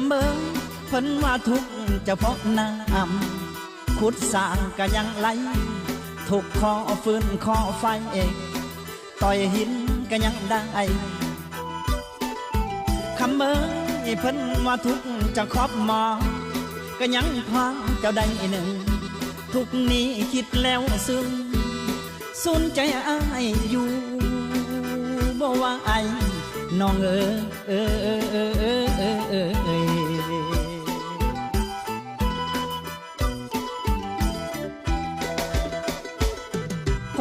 คำเบอเพิ่นว่าทุกจะพบน้ำขุดสางก็ยังไหลถูกคอฟืนคอไฟเองต่อยหินก็ยังได้คำเบอเพิ่นว่าทุกจะครอบมอก็ยังพาเจ้าได้หนึ่ง ทุกนี้คิดแล้วซึ้งสุนใจอายอยู่บ่ว่าไอน้องเออเออเออเออเออ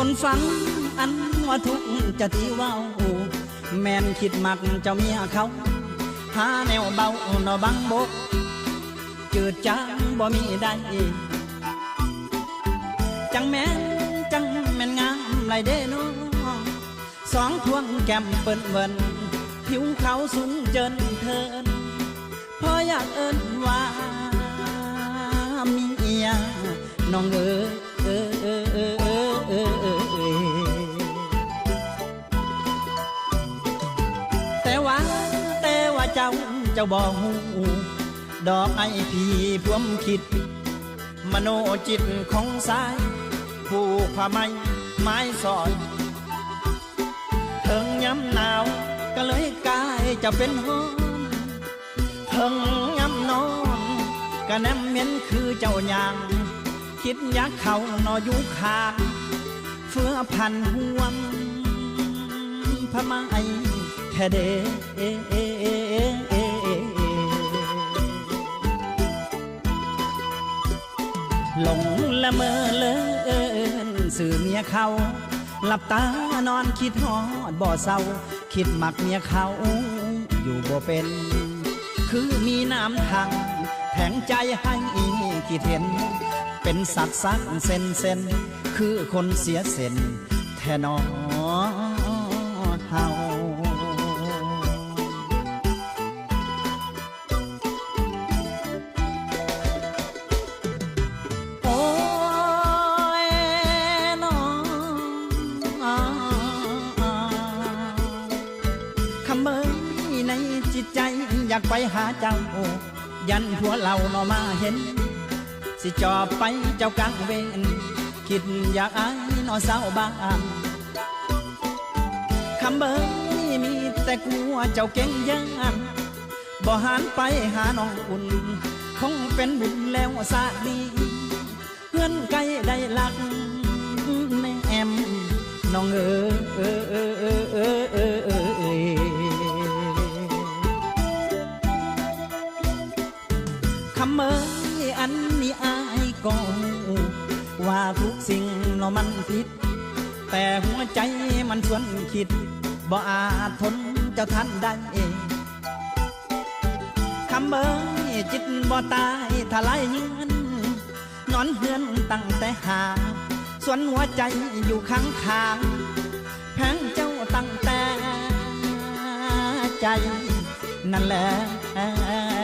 คนฟังอันว่าทุกจะที่เว้าแม่นคิดมักเจ้าเมียเขา หาแนวเบาเนอบังบกจืดจางบ่มีได้จังแม่นจังแม่นงามไรเด้น้องสองทวงแก้มเปิ้นเวินผิวเขาสูงเจินเทินพออยากเอิ้นว่าเมียน้องเออ เจ้าเจ้าบ่หูดอกไอพี่พวมคิด มโนจิตของสาย ผูกผ้าไหมไม้สอยเถิงย้ำหนาวก็เลยกลายจะเป็นห้อนเถิงย้ำนอนก็แนมเหม็นคือเจ้ายางคิดอยากเขานออยู่คาเฟื่อพันห่วงพะไมแค่เด หลงละเมอเลินสื่อเมียเขาหลับตานอนคิดฮอดบ่อเศร้า คิดหมักเมียเขาอยู่บ่เป็น คือมีน้ำทางแทงใจให้คิดเห็น เป็นสัตว์สักเส้นเส้นคือคนเสียเส้นแท่นอเฮาากไปหาเจ้า ยันผัวเรานอมาเห็น สิจอบไปเจ้ากลางเวนคิดอยากอายนอเศร้าบ้างคำเอ้ยมีแต่กลัวเจ้าเก่งยังบ่หันไปหาน้องอุ่น คงเป็นบุญแล้วสาดีเพื่อนไกลได้ลักแม่แอมน้องเออเออเออเออ เอ้ยอันนี้อายก็ว่าทุกสิ่งเนาะมันผิด แต่หัวใจมันชวนคิด บ่อาจทนเจ้าท่านได้คำเบยจิตบ่ตายทลายเยือนนอนเฮือนตั้งแต่หางส่วนหัวใจอยู่ข้างขางๆแพงเจ้าตั้งแต่ใจนั่นแหละ